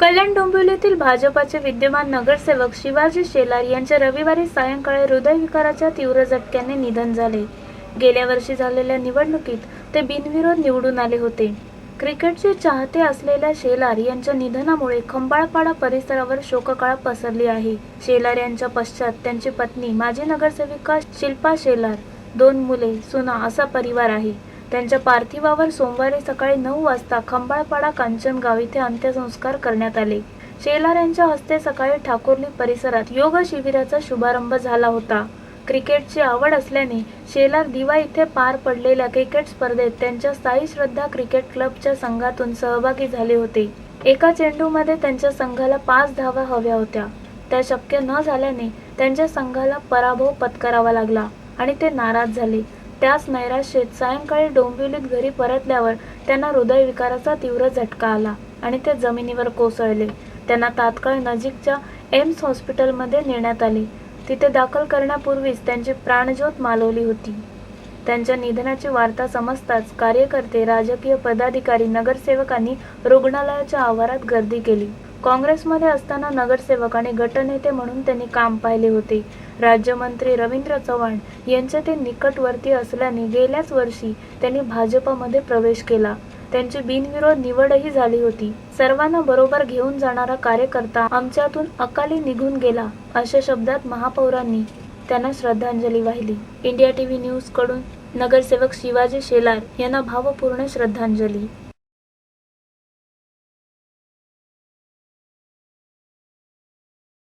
कल्याण डोंबिवलीतील भाजपाचे विद्यमान नगरसेवक शिवाजी शेलार यांचे रविवारी सायंकाळी हृदयविकाराच्या तीव्र झटक्याने निधन झाले. गेल्या वर्षी झालेल्या निवडणुकीत ते बिनविरोध निवडून आले होते. क्रिकेटचे चाहते असलेल्या शेलार यांच्या निधनामुळे खंबाळपाडा परिसरावर शोककळा पसरली आहे. शेलार यांच्या पश्चात त्यांची पत्नी माजी नगरसेविका शिल्पा शेलार दोन मुले सुना असा परिवार आहे. त्यांच्या पार्थिवावर सोमवारी सकाळी नऊ वाजता खंबाळपाडा कांचनगाव इथे अंत्यसंस्कार करण्यात आले. शेलार यांच्या हस्ते सकाळी ठाकुर्ली परिसरात योग शिबिराचा शुभारंभ झाला होता. क्रिकेटची आवड असल्याने शेलार दिवा इथे पार पडलेल्या क्रिकेट स्पर्धेत त्यांच्या साई श्रद्धा क्रिकेट क्लबच्या संघातून सहभागी झाले होते. एका चेंडूमध्ये त्यांच्या संघाला पाच धावा हव्या होत्या. त्या शक्य न झाल्याने त्यांच्या संघाला पराभव पत्करावा लागला आणि ते नाराज झाले. त्याच नैराश्येत सायंकाळी डोंबिवलीत घरी परतल्यावर त्यांना हृदयविकाराचा तीव्र झटका आला आणि ते जमिनीवर कोसळले. त्यांना तात्काळ नजीकच्या एम्स हॉस्पिटलमध्ये नेण्यात आले. तिथे दाखल करण्यापूर्वीच त्यांची प्राणज्योत मालवली होती. त्यांच्या निधनाची वार्ता समजताच कार्यकर्ते राजकीय पदाधिकारी नगरसेवकांनी रुग्णालयाच्या आवारात गर्दी केली. काँग्रेसमध्ये असताना नगरसेवक आणि गटनेते म्हणून त्यांनी काम पाहिले होते. राज्यमंत्री रवींद्र चव्हाण यांचे ते निकटवर्ती असल्याने गेल्याच वर्षी त्यांनी भाजपमध्ये प्रवेश केला. त्यांची बिनविरोध निवडही झाली होती. सर्वांना बरोबर घेऊन जाणारा कार्यकर्ता आमच्यातून अकाली निघून गेला अशा शब्दात महापौरांनी त्यांना श्रद्धांजली वाहिली. इंडिया टीव्ही न्यूजकडून नगरसेवक शिवाजी शेलार यांना भावपूर्ण श्रद्धांजली.